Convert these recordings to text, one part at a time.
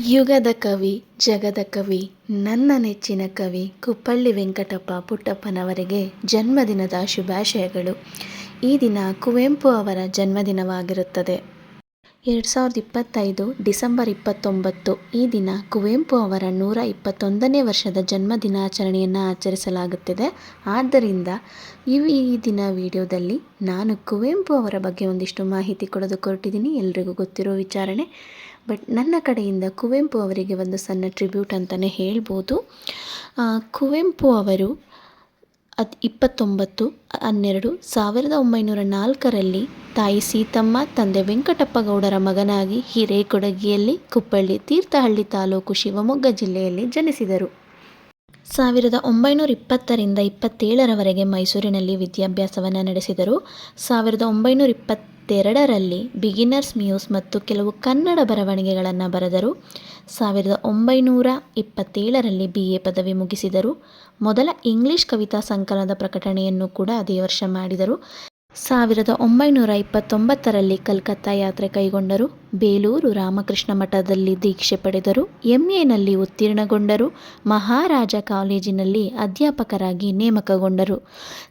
ಯುಗದ ಕವಿ, ಜಗದ ಕವಿ, ನನ್ನ ನೆಚ್ಚಿನ ಕವಿ ಕುಪ್ಪಳ್ಳಿ ವೆಂಕಟಪ್ಪ ಪುಟ್ಟಪ್ಪನವರಿಗೆ ಜನ್ಮದಿನದ ಶುಭಾಶಯಗಳು. ಈ ದಿನ ಕುವೆಂಪು ಅವರ ಜನ್ಮದಿನವಾಗಿರುತ್ತದೆ. ಎರಡು ಸಾವಿರದ ಇಪ್ಪತ್ತೈದು ಡಿಸೆಂಬರ್ ಇಪ್ಪತ್ತೊಂಬತ್ತು ಈ ದಿನ ಕುವೆಂಪು ಅವರ ನೂರ ಇಪ್ಪತ್ತೊಂದನೇ ವರ್ಷದ ಜನ್ಮ ದಿನಾಚರಣೆಯನ್ನು ಆಚರಿಸಲಾಗುತ್ತಿದೆ. ಆದ್ದರಿಂದ ಈ ದಿನ ವಿಡಿಯೋದಲ್ಲಿ ನಾನು ಕುವೆಂಪು ಅವರ ಬಗ್ಗೆ ಒಂದಿಷ್ಟು ಮಾಹಿತಿ ಕೊಡೋದು ಹೊರಟಿದ್ದೀನಿ ಎಲ್ರಿಗೂ ಗೊತ್ತಿರೋ ವಿಚಾರಣೆ. ಬಟ್ ನನ್ನ ಕಡೆಯಿಂದ ಕುವೆಂಪು ಅವರಿಗೆ ಒಂದು ಸಣ್ಣ ಟ್ರಿಬ್ಯೂಟ್ ಅಂತಲೇ ಹೇಳ್ಬೋದು. ಕುವೆಂಪು ಅವರು ಅದು ಇಪ್ಪತ್ತೊಂಬತ್ತು, ಹನ್ನೆರಡು, ಸಾವಿರದ ಒಂಬೈನೂರ ನಾಲ್ಕರಲ್ಲಿ ತಾಯಿ ಸೀತಮ್ಮ, ತಂದೆ ವೆಂಕಟಪ್ಪಗೌಡರ ಮಗನಾಗಿ ಹಿರೇಕೊಡಗಿಯಲ್ಲಿ ಕುಪ್ಪಳ್ಳಿ ತೀರ್ಥಹಳ್ಳಿ ತಾಲೂಕು ಶಿವಮೊಗ್ಗ ಜಿಲ್ಲೆಯಲ್ಲಿ ಜನಿಸಿದರು. ಸಾವಿರದ ಒಂಬೈನೂರ ಇಪ್ಪತ್ತರಿಂದ ಇಪ್ಪತ್ತೇಳರವರೆಗೆ ಮೈಸೂರಿನಲ್ಲಿ ವಿದ್ಯಾಭ್ಯಾಸವನ್ನು ನಡೆಸಿದರು. ಸಾವಿರದ ಒಂಬೈನೂರ ಇಪ್ಪತ್ತೆರಡರಲ್ಲಿ ಬಿಗಿನರ್ಸ್ ಮ್ಯೂಸ್ ಮತ್ತು ಕೆಲವು ಕನ್ನಡ ಬರವಣಿಗೆಗಳನ್ನು ಬರೆದರು. ಸಾವಿರದ ಒಂಬೈನೂರ ಇಪ್ಪತ್ತೇಳರಲ್ಲಿ ಬಿ ಎ ಪದವಿ ಮುಗಿಸಿದರು. ಮೊದಲ ಇಂಗ್ಲಿಷ್ ಕವಿತಾ ಸಂಕಲನದ ಪ್ರಕಟಣೆಯನ್ನು ಕೂಡ ಅದೇ ವರ್ಷ ಮಾಡಿದರು. ಸಾವಿರದ ಒಂಬೈನೂರ ಇಪ್ಪತ್ತೊಂಬತ್ತರಲ್ಲಿ ಕಲ್ಕತ್ತಾ ಯಾತ್ರೆ ಕೈಗೊಂಡರು. ಬೇಲೂರು ರಾಮಕೃಷ್ಣ ಮಠದಲ್ಲಿ ದೀಕ್ಷೆ ಪಡೆದರು. ಎಂಎನಲ್ಲಿ ಉತ್ತೀರ್ಣಗೊಂಡರು. ಮಹಾರಾಜ ಕಾಲೇಜಿನಲ್ಲಿ ಅಧ್ಯಾಪಕರಾಗಿ ನೇಮಕಗೊಂಡರು.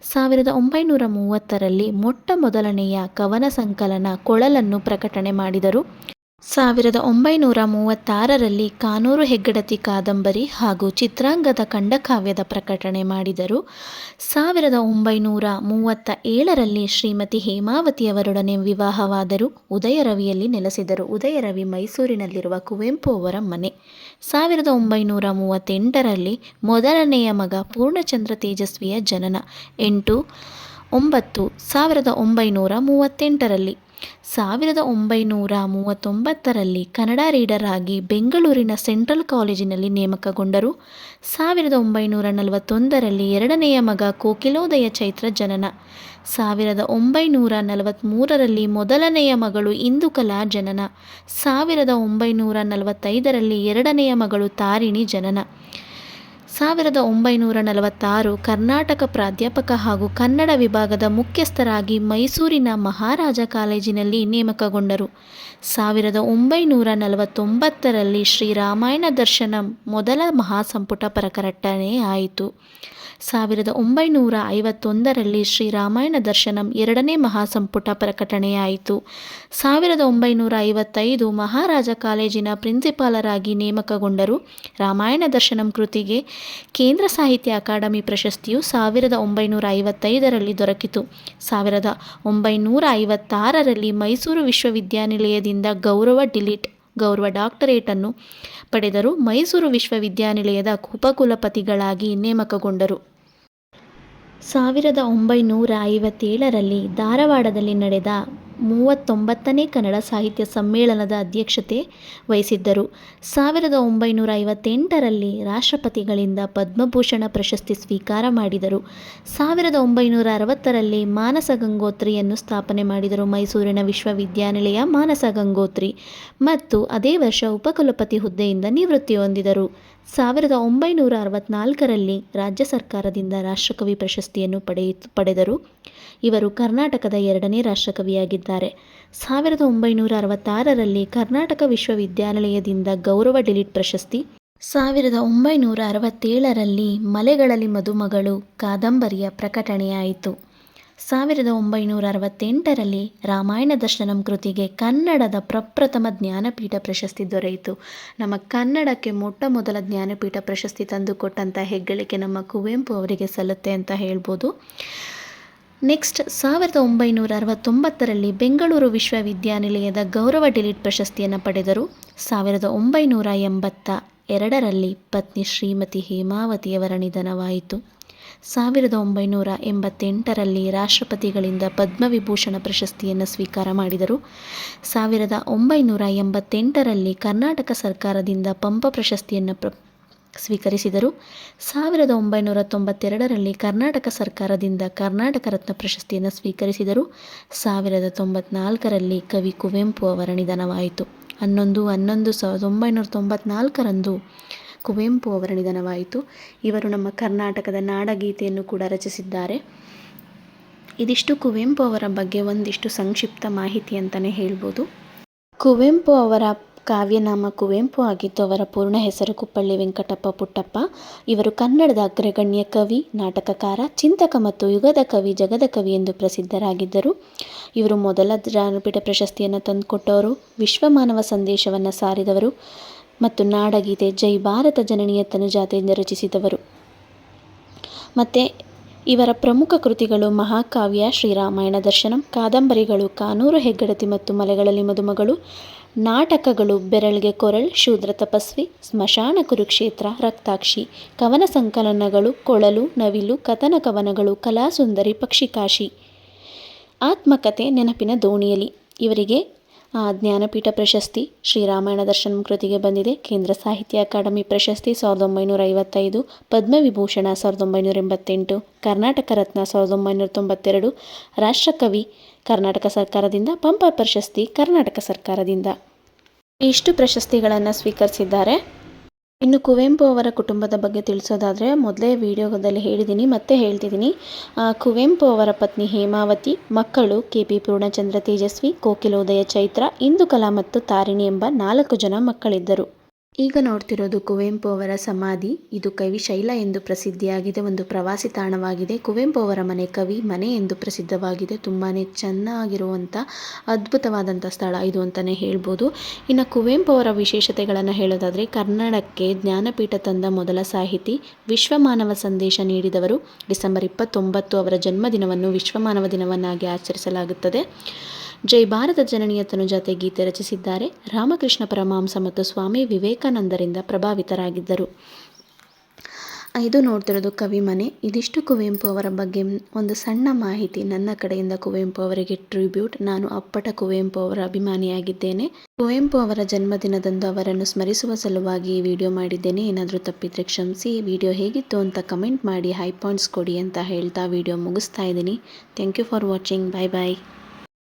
ಸಾವಿರದ ಒಂಬೈನೂರ ಮೂವತ್ತರಲ್ಲಿ ಮೊಟ್ಟ ಮೊದಲನೆಯ ಕವನ ಸಂಕಲನ ಕೊಳಲನ್ನು ಪ್ರಕಟಣೆ ಮಾಡಿದರು. ಸಾವಿರದ ಒಂಬೈನೂರ ಮೂವತ್ತಾರರಲ್ಲಿ ಕಾನೂರು ಹೆಗ್ಗಡತಿ ಕಾದಂಬರಿ ಹಾಗೂ ಚಿತ್ರಾಂಗದ ಖಂಡಕಾವ್ಯದ ಪ್ರಕಟಣೆ ಮಾಡಿದರು. ಸಾವಿರದ ಒಂಬೈನೂರ ಮೂವತ್ತ ಏಳರಲ್ಲಿ ಶ್ರೀಮತಿ ಹೇಮಾವತಿಯವರೊಡನೆ ವಿವಾಹವಾದರು ಉದಯರವಿಯಲ್ಲಿ ನೆಲೆಸಿದರು. ಉದಯರವಿ ಮೈಸೂರಿನಲ್ಲಿರುವ ಕುವೆಂಪು ಅವರ ಮನೆ. ಸಾವಿರದ ಒಂಬೈನೂರ ಮೂವತ್ತೆಂಟರಲ್ಲಿ ಮೊದಲನೆಯ ಮಗ ಪೂರ್ಣಚಂದ್ರ ತೇಜಸ್ವಿಯ ಜನನ. ಎಂಟು ಒಂಬತ್ತು ಸಾವಿರದ ಒಂಬೈನೂರ ಮೂವತ್ತೆಂಟರಲ್ಲಿ ಸಾವಿರದ ಒಂಬೈನೂರ ಮೂವತ್ತೊಂಬತ್ತರಲ್ಲಿ ಕನ್ನಡ ರೀಡರ್ ಆಗಿ ಬೆಂಗಳೂರಿನ ಸೆಂಟ್ರಲ್ ಕಾಲೇಜಿನಲ್ಲಿ ನೇಮಕಗೊಂಡರು. ಸಾವಿರದ ಒಂಬೈನೂರ ನಲವತ್ತೊಂದರಲ್ಲಿ ಎರಡನೆಯ ಮಗ ಕೋಕಿಲೋದಯ ಚೈತ್ರ ಜನನ. ಸಾವಿರದ ಒಂಬೈನೂರ ನಲವತ್ತ್ಮೂರರಲ್ಲಿ ಮೊದಲನೆಯ ಮಗಳು ಇಂದುಕಲಾ ಜನನ. ಸಾವಿರದ ಒಂಬೈನೂರ ನಲವತ್ತೈದರಲ್ಲಿ ಎರಡನೆಯ ಮಗಳು ತಾರಿಣಿ ಜನನ. ಸಾವಿರದ ಒಂಬೈನೂರ ನಲವತ್ತಾರು ಕರ್ನಾಟಕ ಪ್ರಾಧ್ಯಾಪಕ ಹಾಗೂ ಕನ್ನಡ ವಿಭಾಗದ ಮುಖ್ಯಸ್ಥರಾಗಿ ಮೈಸೂರಿನ ಮಹಾರಾಜ ಕಾಲೇಜಿನಲ್ಲಿ ನೇಮಕಗೊಂಡರು. ಸಾವಿರದ ಒಂಬೈನೂರ ನಲವತ್ತೊಂಬತ್ತರಲ್ಲಿ ಶ್ರೀರಾಮಾಯಣ ದರ್ಶನಂ ಮೊದಲ ಮಹಾಸಂಪುಟ ಪ್ರಕಟಣೆ ಆಯಿತು. ಸಾವಿರದ ಒಂಬೈನೂರ ಐವತ್ತೊಂದರಲ್ಲಿ ಶ್ರೀರಾಮಾಯಣ ದರ್ಶನಂ ಎರಡನೇ ಮಹಾಸಂಪುಟ ಪ್ರಕಟಣೆಯಾಯಿತು ಸಾವಿರದ ಒಂಬೈನೂರ ಐವತ್ತೈದು ಮಹಾರಾಜ ಕಾಲೇಜಿನ ಪ್ರಿನ್ಸಿಪಾಲರಾಗಿ ನೇಮಕಗೊಂಡರು ರಾಮಾಯಣ ದರ್ಶನಂ ಕೃತಿಗೆ ಕೇಂದ್ರ ಸಾಹಿತ್ಯ ಅಕಾಡೆಮಿ ಪ್ರಶಸ್ತಿಯು ಸಾವಿರದ ಒಂಬೈನೂರ ಐವತ್ತೈದರಲ್ಲಿ ದೊರಕಿತು. ಸಾವಿರದ ಒಂಬೈನೂರ ಐವತ್ತಾರರಲ್ಲಿ ಮೈಸೂರು ವಿಶ್ವವಿದ್ಯಾನಿಲಯದಿಂದ ಗೌರವ ಡಿಲೀಟ್ ಗೌರವ ಡಾಕ್ಟರೇಟನ್ನು ಪಡೆದರು. ಮೈಸೂರು ವಿಶ್ವವಿದ್ಯಾನಿಲಯದ ಉಪಕುಲಪತಿಗಳಾಗಿ ನೇಮಕಗೊಂಡರು. ಸಾವಿರದ ಒಂಬೈನೂರ ಐವತ್ತೇಳರಲ್ಲಿ ಧಾರವಾಡದಲ್ಲಿ ನಡೆದ ಮೂವತ್ತೊಂಬತ್ತನೇ ಕನ್ನಡ ಸಾಹಿತ್ಯ ಸಮ್ಮೇಳನದ ಅಧ್ಯಕ್ಷತೆ ವಹಿಸಿದ್ದರು. ಸಾವಿರದ ಒಂಬೈನೂರ ಐವತ್ತೆಂಟರಲ್ಲಿ ರಾಷ್ಟ್ರಪತಿಗಳಿಂದ ಪದ್ಮಭೂಷಣ ಪ್ರಶಸ್ತಿ ಸ್ವೀಕಾರ ಮಾಡಿದರು. ಸಾವಿರದ ಒಂಬೈನೂರ ಅರವತ್ತರಲ್ಲಿ ಮಾನಸ ಗಂಗೋತ್ರಿಯನ್ನು ಸ್ಥಾಪನೆ ಮಾಡಿದರು ಮೈಸೂರಿನ ವಿಶ್ವವಿದ್ಯಾನಿಲಯ ಮಾನಸ ಗಂಗೋತ್ರಿ ಮತ್ತು ಅದೇ ವರ್ಷ ಉಪಕುಲಪತಿ ಹುದ್ದೆಯಿಂದ ನಿವೃತ್ತಿ ಹೊಂದಿದರು. ಸಾವಿರದ ಒಂಬೈನೂರ ಅರವತ್ನಾಲ್ಕರಲ್ಲಿ ರಾಜ್ಯ ಸರ್ಕಾರದಿಂದ ರಾಷ್ಟ್ರಕವಿ ಪ್ರಶಸ್ತಿಯನ್ನು ಪಡೆಯಿತು, ಪಡೆದರು. ಇವರು ಕರ್ನಾಟಕದ ಎರಡನೇ ರಾಷ್ಟ್ರಕವಿಯಾಗಿದ್ದಾರೆ. ಸಾವಿರದ ಒಂಬೈನೂರ ಅರವತ್ತಾರರಲ್ಲಿ ಕರ್ನಾಟಕ ವಿಶ್ವವಿದ್ಯಾನಿಲಯದಿಂದ ಗೌರವ ಡಿಲೀಟ್ ಪ್ರಶಸ್ತಿ. ಸಾವಿರದ ಒಂಬೈನೂರ ಅರವತ್ತೇಳರಲ್ಲಿ ಮಲೆಗಳಲ್ಲಿ ಮದುಮಗಳು ಕಾದಂಬರಿಯ ಪ್ರಕಟಣೆಯಾಯಿತು. ಸಾವಿರದ ಒಂಬೈನೂರ ಅರವತ್ತೆಂಟರಲ್ಲಿ ರಾಮಾಯಣ ದರ್ಶನಂ ಕೃತಿಗೆ ಕನ್ನಡದ ಪ್ರಪ್ರಥಮ ಜ್ಞಾನಪೀಠ ಪ್ರಶಸ್ತಿ ದೊರೆಯಿತು. ನಮ್ಮ ಕನ್ನಡಕ್ಕೆ ಮೊಟ್ಟ ಮೊದಲ ಜ್ಞಾನಪೀಠ ಪ್ರಶಸ್ತಿ ತಂದುಕೊಟ್ಟಂಥ ಹೆಗ್ಗಳಿಕೆ ನಮ್ಮ ಕುವೆಂಪು ಅವರಿಗೆ ಸಲ್ಲುತ್ತೆ ಅಂತ ಹೇಳ್ಬೋದು. ನೆಕ್ಸ್ಟ್, ಸಾವಿರದ ಒಂಬೈನೂರ ಅರವತ್ತೊಂಬತ್ತರಲ್ಲಿ ಬೆಂಗಳೂರು ವಿಶ್ವವಿದ್ಯಾನಿಲಯದ ಗೌರವ ಡಿಲೀಟ್ ಪ್ರಶಸ್ತಿಯನ್ನು ಪಡೆದರು. ಸಾವಿರದ ಒಂಬೈನೂರ ಎಂಬತ್ತ ಎರಡರಲ್ಲಿ ಪತ್ನಿ ಶ್ರೀಮತಿ ಹೇಮಾವತಿಯವರ ನಿಧನವಾಯಿತು. ಸಾವಿರದ ಒಂಬೈನೂರ ಎಂಬತ್ತೆಂಟರಲ್ಲಿ ರಾಷ್ಟ್ರಪತಿಗಳಿಂದ ಪದ್ಮವಿಭೂಷಣ ಪ್ರಶಸ್ತಿಯನ್ನು ಸ್ವೀಕಾರ ಮಾಡಿದರು. ಸಾವಿರದ ಒಂಬೈನೂರ ಎಂಬತ್ತೆಂಟರಲ್ಲಿ ಕರ್ನಾಟಕ ಸರ್ಕಾರದಿಂದ ಪಂಪ ಪ್ರಶಸ್ತಿಯನ್ನು ಪ್ರ ಸ್ವೀಕರಿಸಿದರು. ಸಾವಿರದ ಒಂಬೈನೂರ ತೊಂಬತ್ತೆರಡರಲ್ಲಿ ಕರ್ನಾಟಕ ಸರ್ಕಾರದಿಂದ ಕರ್ನಾಟಕ ರತ್ನ ಪ್ರಶಸ್ತಿಯನ್ನು ಸ್ವೀಕರಿಸಿದರು. ಸಾವಿರದ ತೊಂಬತ್ನಾಲ್ಕರಲ್ಲಿ ಕವಿ ಕುವೆಂಪು ಅವರ ನಿಧನವಾಯಿತು. ಹನ್ನೊಂದು ಹನ್ನೊಂದು ಸಾವಿರದ ಒಂಬೈನೂರ ತೊಂಬತ್ನಾಲ್ಕರಂದು ಕುವೆಂಪು ಅವರ ನಿಧನವಾಯಿತು. ಇವರು ನಮ್ಮ ಕರ್ನಾಟಕದ ನಾಡಗೀತೆಯನ್ನು ಕೂಡ ರಚಿಸಿದ್ದಾರೆ. ಇದಿಷ್ಟು ಕುವೆಂಪು ಅವರ ಬಗ್ಗೆ ಒಂದಿಷ್ಟು ಸಂಕ್ಷಿಪ್ತ ಮಾಹಿತಿ ಅಂತಲೇ ಹೇಳ್ಬೋದು. ಕುವೆಂಪು ಅವರ ಕಾವ್ಯನಾಮ ಕುವೆಂಪು ಆಗಿದ್ದು ಅವರ ಪೂರ್ಣ ಹೆಸರು ಕುಪ್ಪಳ್ಳಿ ವೆಂಕಟಪ್ಪ ಪುಟ್ಟಪ್ಪ. ಇವರು ಕನ್ನಡದ ಅಗ್ರಗಣ್ಯ ಕವಿ, ನಾಟಕಕಾರ, ಚಿಂತಕ ಮತ್ತು ಯುಗದ ಕವಿ, ಜಗದ ಕವಿ ಎಂದು ಪ್ರಸಿದ್ಧರಾಗಿದ್ದರು. ಇವರು ಮೊದಲ ಜ್ಞಾನಪೀಠ ಪ್ರಶಸ್ತಿಯನ್ನು ತಂದುಕೊಟ್ಟವರು. ವಿಶ್ವಮಾನವ ಸಂದೇಶವನ್ನು ಸಾರಿದವರು. ಮತ್ತು ನಾಡಗೀತೆ ಜೈ ಭಾರತ ಜನನಿಯ ತನುಜಾತೆಯಿಂದ ರಚಿಸಿದವರು. ಮತ್ತು ಇವರ ಪ್ರಮುಖ ಕೃತಿಗಳು ಮಹಾಕಾವ್ಯ, ಶ್ರೀರಾಮಾಯಣ ದರ್ಶನಂ, ಕಾದಂಬರಿಗಳು, ಕಾನೂರು ಹೆಗ್ಗಡತಿ ಮತ್ತು ಮಲೆಗಳಲ್ಲಿ ಮದುಮಗಳು, ನಾಟಕಗಳು, ಬೆರಳಿಗೆ ಕೊರಳ್, ಶೂದ್ರ ತಪಸ್ವಿ, ಸ್ಮಶಾನ ಕುರುಕ್ಷೇತ್ರ, ರಕ್ತಾಕ್ಷಿ, ಕವನ ಸಂಕಲನಗಳು, ಕೊಳಲು, ನವಿಲು, ಕಥನ ಕವನಗಳು, ಕಲಾಸುಂದರಿ, ಪಕ್ಷಿಕಾಶಿ, ಆತ್ಮಕಥೆ ನೆನಪಿನ ದೋಣಿಯಲಿ. ಇವರಿಗೆ ಜ್ಞಾನಪೀಠ ಪ್ರಶಸ್ತಿ ಶ್ರೀರಾಮಾಯಣ ದರ್ಶನಂ ಕೃತಿಗೆ ಬಂದಿದೆ. ಕೇಂದ್ರ ಸಾಹಿತ್ಯ ಅಕಾಡೆಮಿ ಪ್ರಶಸ್ತಿ ಸಾವಿರದ ಒಂಬೈನೂರ ಐವತ್ತೈದು ಪದ್ಮವಿಭೂಷಣ ಸಾವಿರದ ಒಂಬೈನೂರ ಎಂಬತ್ತೆಂಟು ಕರ್ನಾಟಕ ರತ್ನ ಸಾವಿರದ ಒಂಬೈನೂರ ತೊಂಬತ್ತೆರಡು ರಾಷ್ಟ್ರಕವಿ ಕರ್ನಾಟಕ ಸರ್ಕಾರದಿಂದ, ಪಂಪ ಪ್ರಶಸ್ತಿ ಕರ್ನಾಟಕ ಸರ್ಕಾರದಿಂದ. ಇಷ್ಟು ಪ್ರಶಸ್ತಿಗಳನ್ನು ಸ್ವೀಕರಿಸಿದ್ದಾರೆ. ಇನ್ನು ಕುವೆಂಪು ಅವರ ಕುಟುಂಬದ ಬಗ್ಗೆ ತಿಳಿಸೋದಾದರೆ, ಮೊದಲೇ ವಿಡಿಯೋದಲ್ಲಿ ಹೇಳಿದ್ದೀನಿ ಮತ್ತೆ ಹೇಳ್ತಿದ್ದೀನಿ ಕುವೆಂಪು ಅವರ ಪತ್ನಿ ಹೇಮಾವತಿ, ಮಕ್ಕಳು ಕೆ ಪಿ ಪೂರ್ಣಚಂದ್ರ ತೇಜಸ್ವಿ, ಕೋಕಿಲೋದಯ ಚೈತ್ರ ಇಂದುಕಲಾ ಮತ್ತು ತಾರಿಣಿ ಎಂಬ ನಾಲ್ಕು ಜನ ಮಕ್ಕಳಿದ್ದರು. ಈಗ ನೋಡ್ತಿರೋದು ಕುವೆಂಪು ಅವರ ಸಮಾಧಿ. ಇದು ಕವಿ ಶೈಲ ಎಂದು ಪ್ರಸಿದ್ಧಿಯಾಗಿದೆ. ಒಂದು ಪ್ರವಾಸಿ ತಾಣವಾಗಿದೆ. ಕುವೆಂಪು ಅವರ ಮನೆ ಕವಿ, ಮನೆ ಎಂದು ಪ್ರಸಿದ್ಧವಾಗಿದೆ. ತುಂಬಾ ಚೆನ್ನಾಗಿರುವಂಥ ಅದ್ಭುತವಾದಂಥ ಸ್ಥಳ ಇದು ಅಂತಲೇ ಹೇಳ್ಬೋದು. ಇನ್ನು ಕುವೆಂಪು ಅವರ ವಿಶೇಷತೆಗಳನ್ನು ಹೇಳೋದಾದರೆ, ಕನ್ನಡಕ್ಕೆ ಜ್ಞಾನಪೀಠ ತಂದ ಮೊದಲ ಸಾಹಿತಿ, ವಿಶ್ವಮಾನವ ಸಂದೇಶ ನೀಡಿದವರು. ಡಿಸೆಂಬರ್ ಇಪ್ಪತ್ತೊಂಬತ್ತು ಅವರ ಜನ್ಮದಿನವನ್ನು ವಿಶ್ವಮಾನವ ದಿನವನ್ನಾಗಿ ಆಚರಿಸಲಾಗುತ್ತದೆ. ಜೈ ಭಾರತ ಜನನಿಯ ತನುಜಾತೆ ಗೀತೆ ರಚಿಸಿದ್ದಾರೆ. ರಾಮಕೃಷ್ಣ ಪರಮಹಂಸ ಮತ್ತು ಸ್ವಾಮಿ ವಿವೇಕಾನಂದರಿಂದ ಪ್ರಭಾವಿತರಾಗಿದ್ದರು. ಇದು ನೋಡ್ತಿರೋದು ಕವಿಮನೆ ಇದಿಷ್ಟು ಕುವೆಂಪು ಅವರ ಬಗ್ಗೆ ಒಂದು ಸಣ್ಣ ಮಾಹಿತಿ. ನನ್ನ ಕಡೆಯಿಂದ ಕುವೆಂಪು ಅವರಿಗೆ ಟ್ರಿಬ್ಯೂಟ್. ನಾನು ಅಪ್ಪಟ ಕುವೆಂಪು ಅವರ ಅಭಿಮಾನಿಯಾಗಿದ್ದೇನೆ. ಕುವೆಂಪು ಅವರ ಜನ್ಮದಿನದಂದು ಅವರನ್ನು ಸ್ಮರಿಸುವ ಸಲುವಾಗಿ ವಿಡಿಯೋ ಮಾಡಿದ್ದೇನೆ. ಏನಾದರೂ ತಪ್ಪಿದ್ರೆ ಕ್ಷಮಿಸಿ. ವಿಡಿಯೋ ಹೇಗಿತ್ತು ಅಂತ ಕಮೆಂಟ್ ಮಾಡಿ. ಹೈ ಪಾಯಿಂಟ್ಸ್ ಕೊಡಿ ಅಂತ ಹೇಳ್ತಾ ವಿಡಿಯೋ ಮುಗಿಸ್ತಾ ಇದ್ದೀನಿ. Thank you for watching. Bye bye